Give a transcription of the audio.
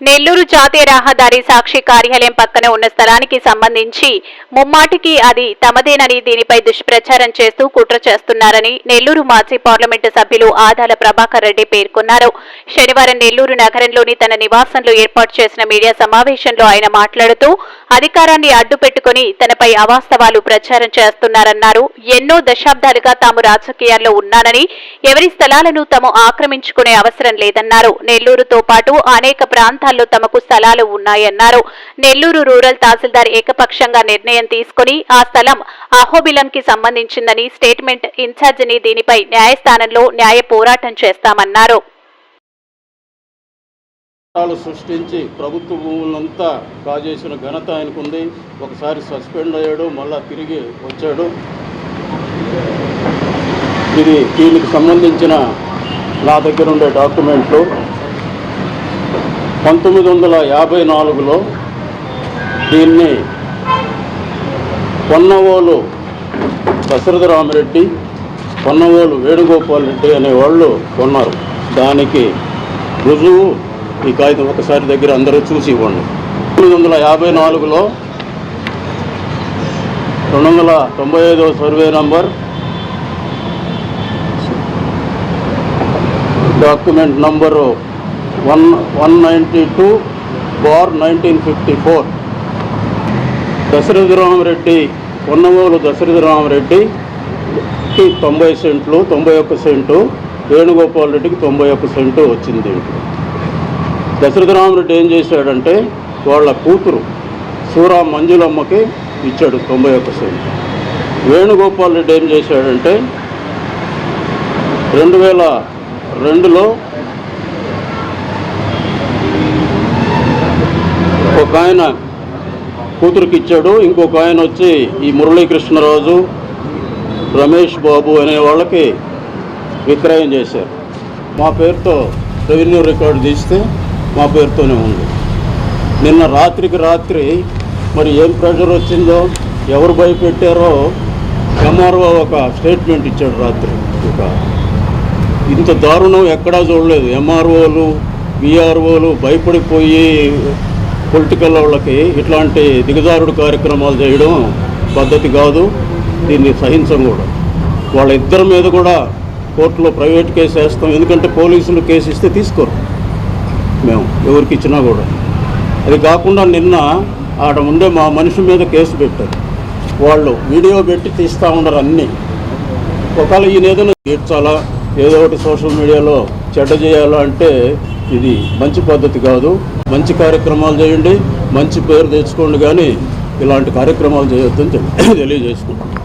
నెల్లూరు జాతీయ రహదారి సాక్షి కార్యాలయం పక్కన ఉన్న స్థలానికి సంబంధించి ముమ్మాటికి అది తమదేనని దీనిపై దుష్ప్రచారం చేస్తూ కుట్ర చేస్తున్నారని నెల్లూరు మాజీ పార్లమెంటు సభ్యులు ఆదాల ప్రభాకర్ రెడ్డి పేర్కొన్నారు. శనివారం నెల్లూరు నగరంలోని తన నివాసంలో ఏర్పాటు చేసిన మీడియా సమావేశంలో ఆయన మాట్లాడుతూ అధికారాన్ని అడ్డుపెట్టుకుని తనపై అవాస్తవాలు ప్రచారం చేస్తున్నారన్నారు. ఎన్నో దశాబ్దాలుగా తాము రాజకీయాల్లో ఉన్నానని ఎవరి స్థలాలను తాము ఆక్రమించుకునే అవసరం లేదన్నారు. నెల్లూరుతో పాటు అనేక ప్రాంతాల్లో తమకు స్థలాలు ఉన్నాయన్నారు. నెల్లూరు రూరల్ తహసీల్దార్ ఏకపక్షంగా నిర్ణయం తీసుకుని ఆ స్థలం అహోబిలంకి సంబంధించిందని స్టేట్మెంట్ ఇన్ఛార్జిని దీనిపై న్యాయస్థానంలో న్యాయ పోరాటం చేస్తామన్నారు. చట్టాలు సృష్టించి ప్రభుత్వ భూములంతా కాజేసిన ఘనత ఆయనకుంది. ఒకసారి సస్పెండ్ అయ్యాడు మళ్ళా తిరిగి వచ్చాడు. ఇది దీనికి సంబంధించిన నా దగ్గర ఉండే డాక్యుమెంట్లు. పంతొమ్మిది వందల యాభై నాలుగులో దీన్ని పొన్నవోలు దశరథరామరెడ్డి పొన్నవోలు వేణుగోపాల్ రెడ్డి అనేవాళ్ళు కొన్నారు. దానికి రుజువు ఈ కాగితం ఒకసారి దగ్గర అందరూ చూసి ఇవ్వండి. తొమ్మిది వందల యాభై నాలుగులో రెండు వందల తొంభై ఐదో survey number document number one one ninety two bar nineteen fifty four. Dasharatharamareddy పొన్నమూలు దశరథరామరెడ్డికి తొంభై సెంట్లు తొంభై ఒక్క సెంటు వేణుగోపాల్ రెడ్డికి తొంభై ఒక్క సెంటు వచ్చింది దీంట్లో. దశరథరామరెడ్డి ఏం చేశాడంటే వాళ్ళ కూతురు సూరా మంజులమ్మకి ఇచ్చాడు తొంభై ఒక్క సెంటు. వేణుగోపాల్ రెడ్డి ఏం చేశాడంటే రెండు వేల రెండులో ఒక ఆయన కూతురికి ఇచ్చాడు ఇంకొక ఆయన వచ్చి ఈ మురళీకృష్ణరాజు రమేష్ బాబు అనే వాళ్ళకి విక్రయం చేశారు. మా పేరుతో రెవెన్యూ రికార్డు తీస్తే మా పేరుతోనే ఉంది. నిన్న రాత్రికి రాత్రి మరి ఏం ప్రెషర్ వచ్చిందో ఎవరు భయపెట్టారో ఎంఆర్ఓ ఒక స్టేట్మెంట్ ఇచ్చాడు రాత్రి. ఒక ఇంత దారుణం ఎక్కడా చూడలేదు. ఎంఆర్ఓలు విఆర్ఓలు భయపడిపోయి పొలిటికల్ వాళ్ళకి ఇట్లాంటి దిగజారుడు కార్యక్రమాలు చేయడం పద్ధతి కాదు. దీన్ని సహించం కూడా. వాళ్ళ ఇద్దరి మీద కూడా కోర్టులో ప్రైవేట్ కేసు వేస్తాం. ఎందుకంటే పోలీసులు కేసు ఇస్తే తీసుకోరు. మేము ఎవరికి ఇచ్చినా కూడా. అది కాకుండా నిన్న ఆడ ఉండే మా మనిషి మీద కేసు పెట్టారు. వాళ్ళు వీడియో పెట్టి తీస్తూ ఉండరు అన్నీ. ఒకవేళ ఈయన ఏదైనా తీర్చాలా ఏదో ఒకటి సోషల్ మీడియాలో చెడ్డ చేయాలా అంటే ఇది మంచి పద్ధతి కాదు. మంచి కార్యక్రమాలు చేయండి మంచి పేరు తెచ్చుకోండి కానీ ఇలాంటి కార్యక్రమాలు చేయొద్దని తెలియజేసుకుంటాం